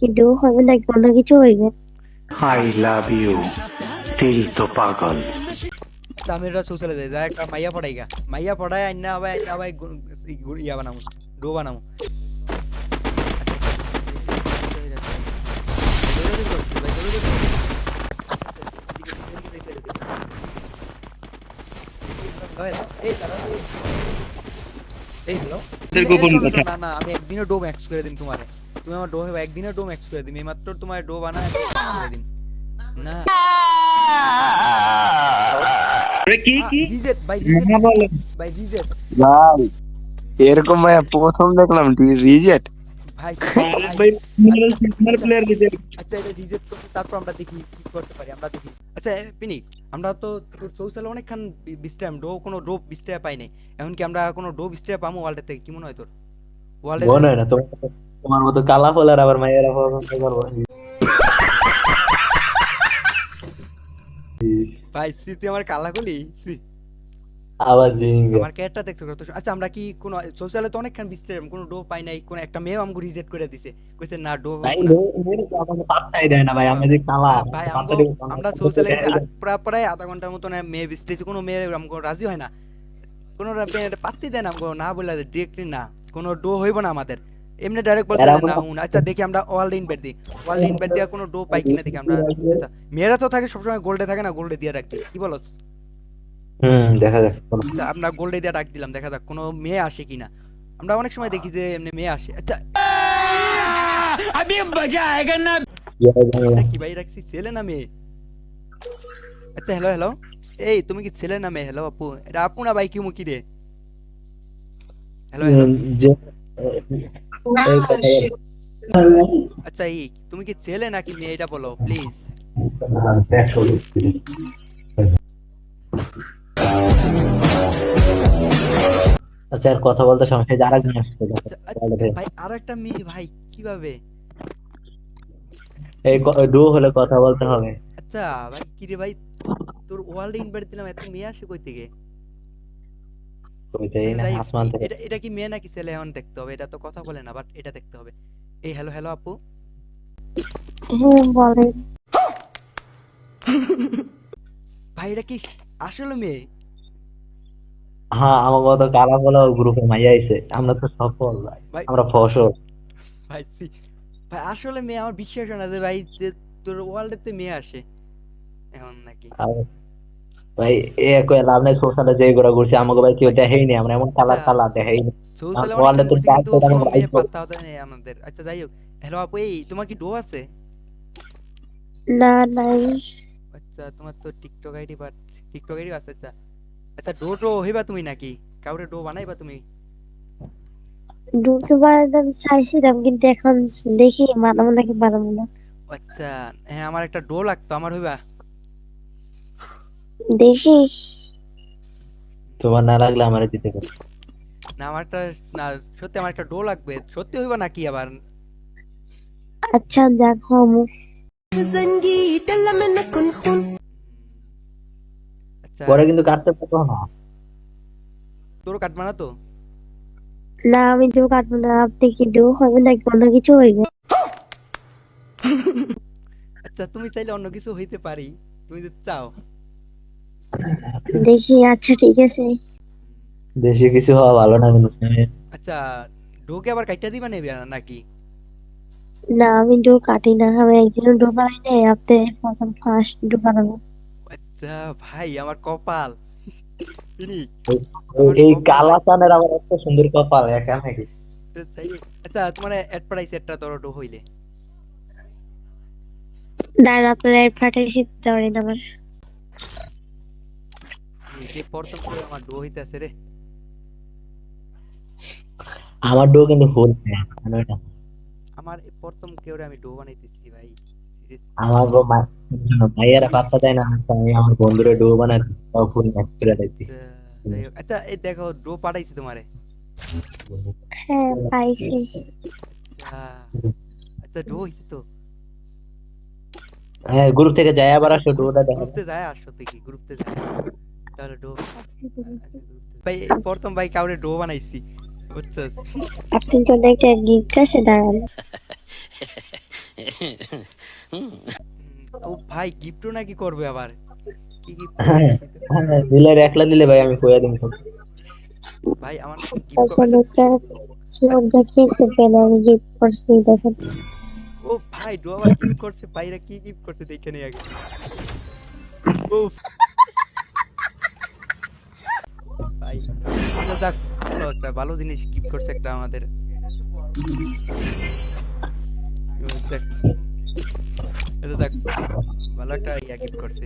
কিন্তু হবে নাকি অন্য কিছু হইবে। আই লাভ ইউ দিল তো পাগল। তামিলরা সোশ্যালে দেয় দেয় একটা মাইয়া পড়াইগা মাইয়া পড়ায় আইনা আবার আইনা আবার ইয়া বানামু ডো বানামু। গোপন কথা। না না আমি একদিনে ডো ম্যাক্স করে দিন তোমারে। তুমি আমার ডো হবে একদিনে ডো ম্যাক্স করে এই মাত্র তোমার ডো বানায় দিন না। আরে কি কি? রিজেট বাই না রিজেট রিজেট ভাই এরকম ভাই প্রথম দেখলাম রিজেক্ট ভাই ভাই, ভাই সিনিয়র প্লেয়ার দিতে আচ্ছা। এটা রিজেক্ট করতে তারপর আমরা দেখি কি করতে পারি আমরা দেখি। আচ্ছা পিনিক আমরা তো তোর চৌসালে অনেকক্ষণ বিস্টাম ডো কোনো ডো বিস্টায় পাই নাই। এখন কি আমরা কোনো ডো বিস্টায় পাবো ওয়ার্ল্ডের থেকে কি মনে হয় তোর? ওয়ার্ল্ডে মনে হয় না তোমার তোমার মতো কালা ফলার আবার মায়েরা পছন্দ করব। ভাই সি তুই আমার কালা গুলি সি। আবার জিঙ্গে। আমার ক্যারেক্টার দেখছ কত আচ্ছা আমরা কি কোনো চৌসালে তো অনেকক্ষণ বিস্টাম কোনো ডো পাই নাই কোনো একটা মেয়েও আমাকে রিজেক্ট করে দিছে। কইছে না ডো ভাই তো আমাকে পাত্তাই দেয় না ভাই আমি যে কালা ভাই আমগো না। আমরা প্রায় প্রায় আধা ঘণ্টার মতন মেয়ে বিস্টেছে কোনো মেয়ে আমগো রাজি হয় না। কোনো মেয়ে পাত্তি দেয় না আমগো না বলে ডিরেক্টলি না। কোনো ডো হইব না আমাদের। এমনি ডাইরেক্ট বলছে না হুন আচ্ছা দেখি আমরা অল ইন বেড দিই। অল ইন বেড দিয়ে কোনো ডো পাই কিনা দেখি আমরা। আচ্ছা মেয়েরা তো থাকে সবসময় গোল্ডে থাকে না গোল্ডে দিয়ে রাখতে। কি বলস? হুম দেখা যাক আচ্ছা, আমরা গোল্ডে দিয়ে ডাক দিলাম দেখা যাক কোনো মেয়ে আসে কিনা। আমরা অনেক সময় দেখি যে এমনি মেয়ে আসে। আচ্ছা। ইয়া জানি না। কি ভাই রাখছি ছেলে না মেয়ে? আচ্ছা হ্যালো হ্যালো এই তুমি কি ছেলে না মেয়ে? হ্যালো আপু। এটা আপু না ভাই কি মুখি রে হ্যালো হ্যালো আচ্ছা এই তুমি কি ছেলে নাকি মেয়ে এটা বলো প্লিজ আচ্ছা আর কথা বলতে সমস্যা যারা একজন আসছে আচ্ছা আচ্ছা ভাই আর একটা মেয়ে ভাই কীভাবে? এই ডু হলে কথা বলতে হবে। আচ্ছা ভাই কি রে ভাই তোর ওয়ার্ল্ড ইনভাইট দিলাম এত মেয়ে আসে কই থেকে? কইতেই না যাই হোক, আসমান থেকে এটা এটা কি মেয়ে নাকি ছেলে? এখন দেখতে হবে। এটা তো কথা বলে না বাট এটা দেখতে হবে। এই হ্যালো হ্যালো আপু। হ্যাঁ বলেন ভাই এটা কি আসলে মেয়ে? হ্যাঁ আমার কত কালা বলা গ্রুপে মাইয়া আইছে। আমরা তো সফল ভাই। ভাই আমরা ফসল। ভাই সি ভাই আসলে মেয়ে আমার বিশ্বাস হয় না যে ভাই যে তোর ওয়ার্ল্ডেতে মেয়ে আসে। এখন নাকি। আর ভাই এ কই লাভ নাই সোশ্যালে যে গোড়া ঘুরছে আমাকে ভাই কেউ দেখাই নি আমরা এমন আচ্ছা। কালার দেখাই নি সোশ্যালে তো তো পাত্তা হতে নেই আমাদের। আচ্ছা যাই হোক। হ্যালো আপু এই তোমার কি ডো আছে? না নাই। আচ্ছা তোমার তো টিকটক আইডি বা টিকটক আইডি আছে আচ্ছা। আচ্ছা ডো টো হইবা তুমি নাকি? কাউরে ডো বানাইবা তুমি? ঢুকতে পারেন আমি চাইছিলাম কিন্তু এখন দেখি নাকি না। আচ্ছা হ্যাঁ আমার একটা ডো লাগতো আমার হইবা। দেখি তোমার না লাগলে আমার দিতে পারো। না আমার একটা না সত্যি আমার একটা ডো লাগবে। সত্যি হইবা নাকি আবার? আচ্ছা দেখো আমি। আচ্ছা। পরে কিন্তু কাটতে পারব না। তোর কাটবা না তো? না আমি ডো কাটবো না। আপনি কি ডো হবে নাকি অন্য কিছু হইবে? আচ্ছা তুমি চাইলে অন্য কিছু হইতে পারি। তুমি যদি চাও। দেখি আচ্ছা ঠিক আছে। বেশি কিছু হওয়া ভালো না কিন্তু। আচ্ছা ডোকে আবার কাইটা দিবা নেবে নাকি? না আমি ডো কাটি না আমি একদিনও ডো বানাই নাই আপনি প্রথম ফার্স্ট ডো বানাবো। আচ্ছা ভাই আমার কপাল। এই- এই কালা চানের আমার এত সুন্দর কপাল একা নাকি? আচ্ছা তোমার অ্যাড প্রাইস একটা তোর ডো হইলে। দাঁড়ান আপনার অ্যাডভার্টাইজ দিতে পারেন আমার এই প্রথম করে আমার ডো হইতাছে রে। আমার ডো কিন্তু ফুল আমার এই প্রথম কেউ আমি ডো বানাইতেছি ভাই আমার গো মা- ভাইয়ারা পাত্তা দেয় না আমি আমার বন্ধুরা ডো বানাই তাও ফুল ম্যাচ করে দিচ্ছি আচ্ছা। আচ্ছা এই দেখো ডো পাঠাইছি তোমারে। হ্যাঁ পাইছি। আচ্ছা আচ্ছা ডো হইছে তো। হ্যাঁ গ্রুপ থেকে যাই আবার আসো ডোটা দেখো। গ্রুপতে যায় আসো দেখি গ্রুপতে যায়। তাহলে ডো ভাই এই প্রথম ভাই কাউরে ডো বানাইছি বুঝছস? আপনি তো একটা গিফট আছে দাঁড়ান। ও ভাই গিফটও নাকি করবে আবার? কি গিফট হ্যাঁ হ্যাঁ দিলে একলা দিলে ভাই আমি কইয়া ভাই আমার গিফট গিফট করছি দেখেন। ও ভাই ডো আবার গিফট করছে ভাইরা কি গিফট করছে দেখে নি আগে। উফ। ভাই। আচ্ছা যাক, ভালো একটা, ভালো জিনিস গিফট করছে একটা আমাদের। এটা দেখ ভালো একটা ইয়া গিফট করছে